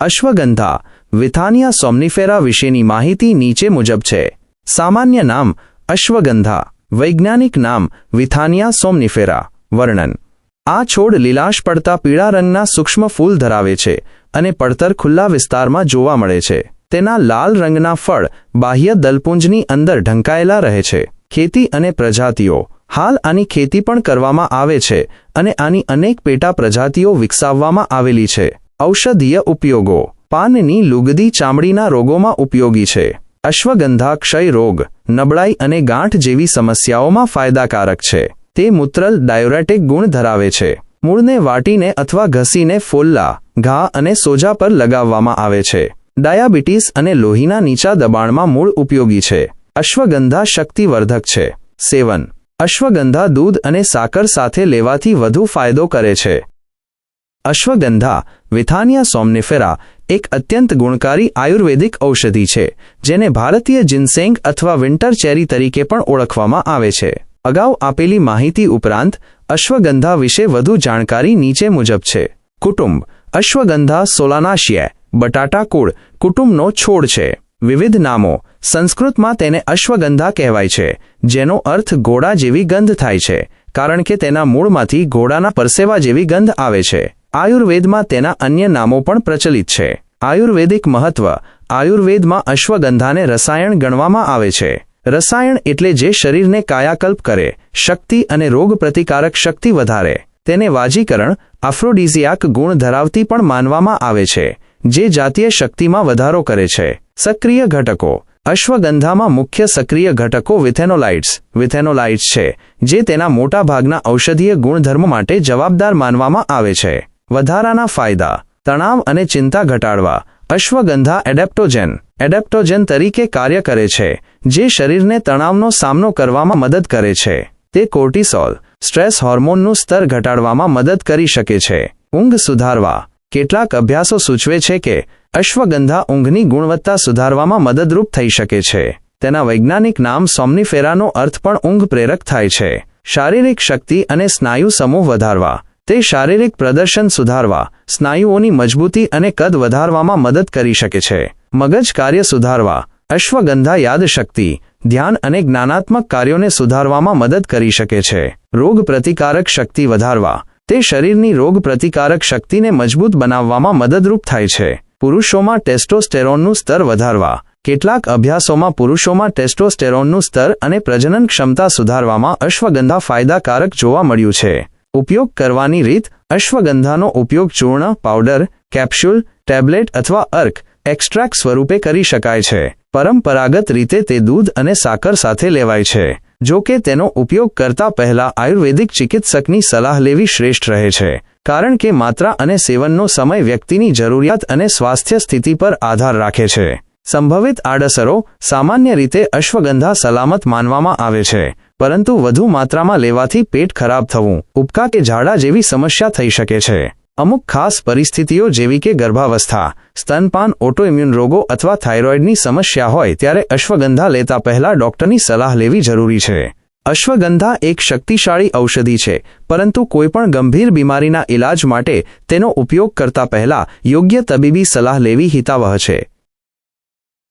અશ્વગંધા વિથાનિયા સોમ્નિફેરા વિશેની માહિતી નીચે મુજબ છે. સામાન્ય નામ અશ્વગંધા, વૈજ્ઞાનિક નામ વિથાનિયા સોમ્નિફેરા, વર્ણન. આ છોડ લીલાશ પડતા પીળા રંગના સૂક્ષ્મ ફૂલ ધરાવે છે અને પડતર ખુલ્લા વિસ્તારમાં જોવા મળે છે. તેના લાલ રંગના ફળ બાહ્ય દલપુંજની અંદર ઢંકાયેલા રહે છે. ખેતી અને પ્રજાતિઓ. હાલ આની ખેતી પણ કરવામાં આવે છે અને આની અનેક પેટા પ્રજાતિઓ વિકસાવવામાં આવેલી છે. ઔષધીય ઉપયોગો. પાનની લુગદી ચામડીના રોગોમાં ઉપયોગી છે. અશ્વગંધા ક્ષય રોગ, નબળાઈ અને ગાંઠ જેવી સમસ્યાઓમાં ફાયદાકારક છે. તે મૂત્રલ ડાયોરેટિક ગુણ ધરાવે છે. મૂળને વાટીને અથવા ઘસીને ફોલ્લા, ઘા અને સોજા પર લગાવવામાં આવે છે. ડાયાબિટીસ અને લોહીના નીચા દબાણમાં મૂળ ઉપયોગી છે. અશ્વગંધા શક્તિવર્ધક છે. સેવન. અશ્વગંધા દૂધ અને સાકર સાથે લેવાથી વધુ ફાયદો કરે છે. અશ્વગંધા વિથાનિયા સોમ્નિફેરા એક અત્યંત ગુણકારી આયુર્વેદિક ઔષધિ છે, જેને ભારતીય જિન્સેંગ અથવા વિન્ટર ચેરી તરીકે પણ ઓળખવામાં આવે છે. અગાઉ આપેલી માહિતી ઉપરાંત, અશ્વગંધા વિશે વધુ જાણકારી નીચે મુજબ છે. કુટુંબ, અશ્વગંધા સોલાનાશિયા, બટાટા કુળ, કુટુંબનો છોડ છે. વિવિધ નામો, સંસ્કૃતમાં તેને અશ્વગંધા કહેવાય છે, જેનો અર્થ ઘોડા જેવી ગંધ થાય છે, કારણ કે તેના મૂળમાંથી ઘોડાના પરસેવા જેવી ગંધ આવે છે. આયુર્વેદમાં તેના અન્ય નામો પણ પ્રચલિત છે. આયુર્વેદિક મહત્વ, આયુર્વેદમાં અશ્વગંધાને રસાયણ ગણવામાં આવે છે. રસાયણ એટલે જે શરીરને કાયાકલ્પ કરે, શક્તિ અને રોગ પ્રતિકારક શક્તિ વધારે. તેને વાજીકરણ, આફ્રોડિઝિયાક ગુણ ધરાવતી પણ માનવામાં આવે છે, જે જાતીય શક્તિમાં વધારો કરે છે. સક્રિય ઘટકો, અશ્વગંધામાં મુખ્ય સક્રિય ઘટકો વિથેનોલાઇટ્સ. વિથેનોલાઇટ્સ છે, જે તેના મોટાભાગના ઔષધીય ગુણધર્મ માટે જવાબદાર માનવામાં આવે છે. વધારાના ફાયદા, તણાવ અને ચિંતા ઘટાડવા. અશ્વગંધા એડેપ્ટોજેન એડેપ્ટોજેન તરીકે કાર્ય કરે છે, જે શરીરને તણાવનો સામનો કરવામાં મદદ કરે છે. તે કોર્ટિસોલ, સ્ટ્રેસ હોર્મોનનું સ્તર ઘટાડવામાં મદદ કરી શકે છે. ઊંઘ સુધારવા. કેટલાક અભ્યાસો સૂચવે છે કે, અશ્વગંધા ઊંઘની ગુણવત્તા સુધારવામાં મદદરૂપ થઈ શકે છે. તેના વૈજ્ઞાનિક નામ સોમનીફેરાનો અર્થ પણ ઊંઘ પ્રેરક થાય છે. શારીરિક શક્તિ અને સ્નાયુ સમૂહ વધારવા. તે શારીરિક પ્રદર્શન સુધારવા, સ્નાયુઓની મજબૂતી અને કદ વધારવામાં મદદ કરી શકે છે. મગજ કાર્ય સુધારવા, અશ્વગંધા યાદશક્તિ, ધ્યાન અને જ્ઞાનાત્મક કાર્યોને સુધારવામાં મદદ કરી શકે છે. રોગ પ્રતિકારક શક્તિ વધારવા, તે શરીરની રોગ પ્રતિકારક શક્તિને મજબૂત બનાવવામાં મદદરૂપ થાય છે. પુરુષોમાં ટેસ્ટોસ્ટેરોનનું સ્તર વધારવા, કેટલાક અભ્યાસોમાં પુરુષોમાં ટેસ્ટોસ્ટેરોનનું સ્તર અને પ્રજનન ક્ષમતા સુધારવામાં અશ્વગંધા ફાયદાકારક જોવા મળ્યું છે. ઉપયોગ કરવાની રીત, અશ્વગંધાનો ઉપયોગ ચૂર્ણ, પાવડર, કેપ્સ્યુલ, ટેબ્લેટ અથવા અર્ક, એક્સ્ટ્રાક્ટ સ્વરૂપે કરી શકાય છે. પરંપરાગત રીતે તે દૂધ અને સાકર સાથે લેવાય છે, જો કે તેનો ઉપયોગ કરતા પહેલા આયુર્વેદિક ચિકિત્સકની સલાહ લેવી શ્રેષ્ઠ રહે છે, કારણ કે માત્રા અને સેવનનો સમય વ્યક્તિની જરૂરિયાત અને સ્વાસ્થ્ય સ્થિતિ પર આધાર રાખે છે. સંભવિત આડઅસરો સામાન્ય રીતે અશ્વગંધા સલામત માનવામાં આવે છે, પરંતુ વધુ માત્રામાં લેવાથી પેટ ખરાબ થવું ઉપકા કે ઝાડા જેવી સમસ્યા થઈ શકે છે. અમુક ખાસ પરિસ્થિતિઓ જેવી કે ગર્ભાવસ્થા, સ્તનપાન, ઓટોઇમ્યુન રોગો અથવા થાઇરોઇડની સમસ્યા હોય ત્યારે અશ્વગંધા લેતા પહેલા ડોક્ટરની સલાહ લેવી જરૂરી છે. અશ્વગંધા એક શક્તિશાળી ઔષધિ છે, પરંતુ કોઈપણ ગંભીર બીમારીના ઇલાજ માટે તેનો ઉપયોગ કરતા પહેલા યોગ્ય તબીબી સલાહ લેવી હિતાવહ છે.